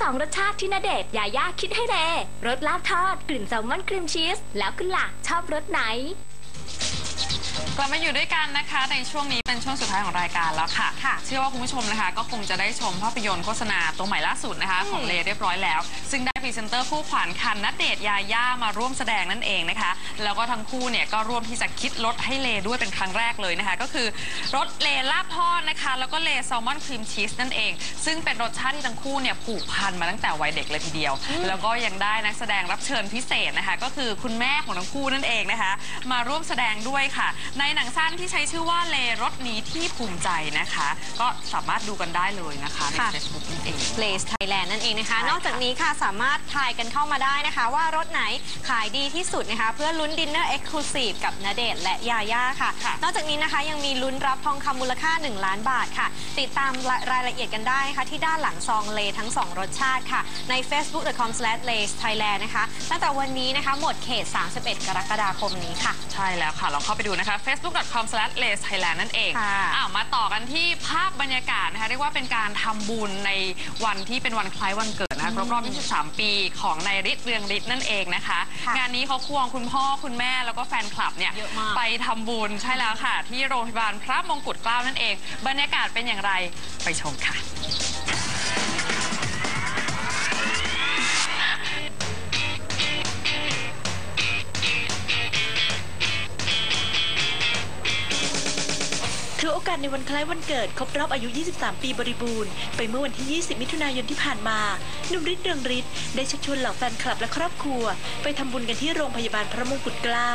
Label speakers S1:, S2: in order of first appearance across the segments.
S1: สองรสชาติที่ณเดชน์ยาย่าคิดให้เรรสลาบทอด กลิ่นแซลมอนครีมชีส แล้วคุณล่ะชอบรสไหน
S2: กลับมาอยู่ด้วยกันนะคะ ในช่วงนี้เป็นช่วงสุดท้ายของรายการแล้วค่ะ
S3: ค่ะ
S2: เชื่อว่าคุณผู้ชมนะคะ ก็คงจะได้ชมภาพยนตร์โฆษณาตัวใหม่ล่าสุดนะคะ ของเลเรียบร้อยแล้ว ซึ่งได้ พรีเซนเตอร์คู่ขวัญคันนัดเดทยาย่ามาร่วมแสดงนั่นเองนะคะ แล้วก็ทั้งคู่เนี่ยก็ร่วมที่จะคิดรสให้เลด้วยเป็นครั้งแรกเลยนะคะ ก็คือรสเลลาบทอดนะคะ แล้วก็เลแซลมอนครีมชีสนั่นเอง ซึ่งเป็นรสชาติที่ทั้งคู่เนี่ยผูกพันมาตั้งแต่วัยเด็กเลยทีเดียว แล้วก็ยังได้นักแสดงรับเชิญพิเศษนะคะ ก็คือคุณแม่ของทั้งคู่นั่นเองนะคะ มาร่วมแสดงด้วยค่ะ ในหนังสั้นที่ใช้ชื่อว่าเลรสนี้ที่ภูมิใจนะคะ ก็สามารถดูกันได้เลยนะคะใน
S3: ค่ะ
S2: Facebook นั่นเอง
S3: Place Thailand นั่นเองนะคะ
S2: ใช่ค่ะ
S3: นอกจากนี้ค่ะสามารถทายกันเข้ามาได้นะคะ ว่ารถไหนขายดีที่สุดนะคะ เพื่อลุ้นดินเนอร์เอ็กซ์คลูซีฟกับณเดชน์และยาย่าค่ะ
S2: ค่ะ
S3: นอกจากนี้นะคะยังมีลุ้นรับทองคำมูลค่า 1 ล้านบาทค่ะ ติดตามรายละเอียดกันได้นะคะที่ด้านหลังซองเลทั้ง 2 รสชาติค่ะ ใน facebook.com/lace-thailand นะคะตั้งแต่วันนี้นะคะหมดเขต 31 กรกฎาคมนี้ค่ะ
S2: ใช่แล้วค่ะเราเข้าไปดูนะคะ facebook.com/lacethailand นั่นเอง
S3: ค่ะ
S2: อ้าวมาต่อกันที่ภาพบรรยากาศนะคะเรียกว่าเป็นการทำบุญในวันที่เป็นวันคล้ายวันเกิดนะคะครบรอบ 23 ปีของนายฤทธิ์เรืองฤทธิ์นั่นเองนะคะ
S3: ค่ะ
S2: งานนี้เขาควงคุณพ่อคุณแม่แล้วก็แฟนคลับเนี่ย
S3: เยอะมาก
S2: ไปทำบุญใช่แล้วค่ะ ที่โรงพยาบาลพระมงกุฎเกล้านั่นเอง บรรยากาศเป็นอย่างไรไปชมค่ะ
S4: กาสในวันคล้ายวันเกิด ครบรอบอายุ 23 ปีบริบูรณ์ ไปเมื่อวันที่ 20 มิถุนายนที่ผ่านมาหนุ่มฤทธิ์เรืองฤทธิ์ได้ชักชวนเหล่าแฟนคลับและครอบครัว ไปทำบุญกันที่โรงพยาบาลพระมงกุฎเกล้า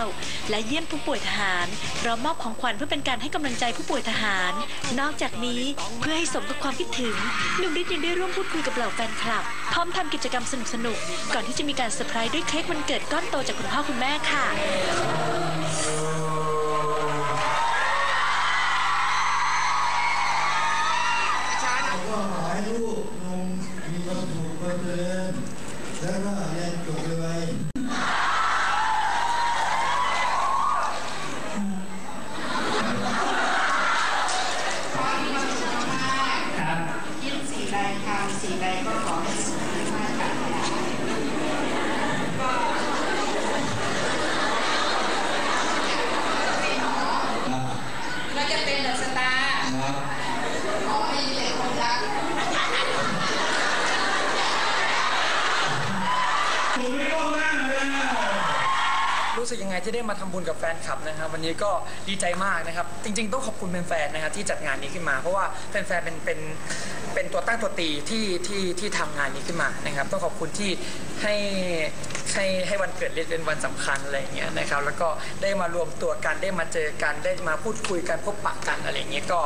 S4: และเยี่ยมผู้ป่วยทหารพร้อมมอบของขวัญเพื่อเป็นการให้กำลังใจผู้ป่วยทหาร นอกจากนี้เพื่อให้สมกับความคิดถึงหนุ่มฤทธิ์ยังได้ร่วมพูดคุยกับเหล่าแฟนคลับ พร้อมทำกิจกรรมสนุกๆก่อนที่จะมีการเซอร์ไพรส์ด้วยเค้กวันเกิดก้อนโตจากคุณพ่อคุณแม่ค่ะ
S5: แล้วก็เรียนจบไว
S6: คิดสีใดทำสี่ใดก็ขอให้สมมาตรป รู้สึก
S7: ยังไงที่ได้มาทำบุญกับแฟนคลับนะครับ วันนี้ก็ดีใจมากนะครับ จริง ๆ ต้องขอบคุณแฟนๆนะครับที่จัดงานนี้ขึ้นมา เพราะว่าแฟนๆเป็นเป็นเป็นตัวตั้งตัวตีที่ที่ที่ทำงานนี้ขึ้นมานะครับ ต้องขอบคุณที่ให้ให้ให้วันเกิดเรียกเป็นวันสำคัญอะไรอย่างเงี้ยนะครับ แล้วก็ได้มารวมตัวกันได้มาเจอกันได้มาพูดคุยกันพบปะกันอะไรอย่างเงี้ยก็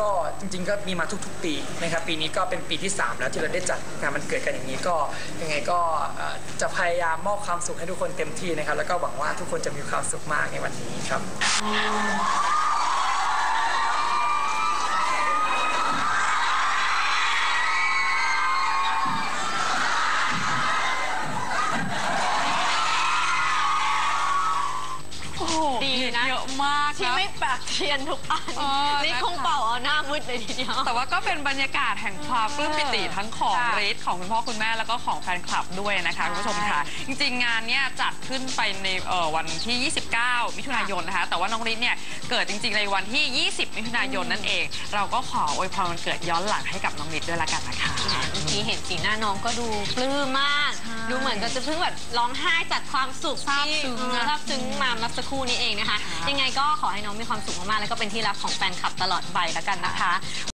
S7: ก็จริง ๆ ก็มีมาทุก ๆ ปีนะครับ ปีนี้ก็เป็นปีที่ 3 แล้วที่เราได้จัดงานวันเกิดกันอย่างนี้ก็ยังไงก็ จะพยายามมอบความสุขให้ทุกคนเต็มที่นะครับ แล้วก็หวังว่าทุกคนจะมีความสุขมากในวันนี้ครับ
S2: โอ้โห
S3: ดีนะ
S2: เยอะมาก
S3: ที่
S2: นะ
S3: ไม่ปากเทียนทุกอัน
S2: เออ
S3: นี่
S2: นะคะ
S3: คงเป่าเอา หน้ามืดเลยทีเดียว
S2: แต่ว่าก็เป็นบรรยากาศแห่งความปลื้มปิติทั้งของ
S3: ค่ะ
S2: ฤทธิ์ของคุณพ่อคุณแม่แล้วก็ของแฟนคลับด้วยนะคะ
S3: ใช่
S2: คุณผู้ชมค่ะ จริงๆ งานเนี้ยจัดขึ้นไปในเอ่อวันที่ 29 มิถุนายนนะคะ แต่ว่าน้องฤทธิ์เนี่ยเกิดจริงๆ ในวันที่ 20 มิถุนายนนั่นเอง เราก็ขออวยพรวันเกิดย้อนหลังให้กับน้องฤทธิ์ด้วยละกันนะคะ
S3: เมื่อกี้เห็นสีหน้าน้องก็ดูปลื้มมาก
S2: ใช่
S3: ดูเหมือนก็จะเพิ่งแบบร้องไห้จากความสุข
S2: ซาบซึ้ง
S3: ที่
S2: นะ
S3: ซาบซึ้งมาเมื่อสักครู่นี้เองนะคะ ยังไงก็ขอให้น้องมีความสุขมากๆ แล้วก็เป็นที่รักของแฟนคลับตลอดไปแล้วกันนะคะ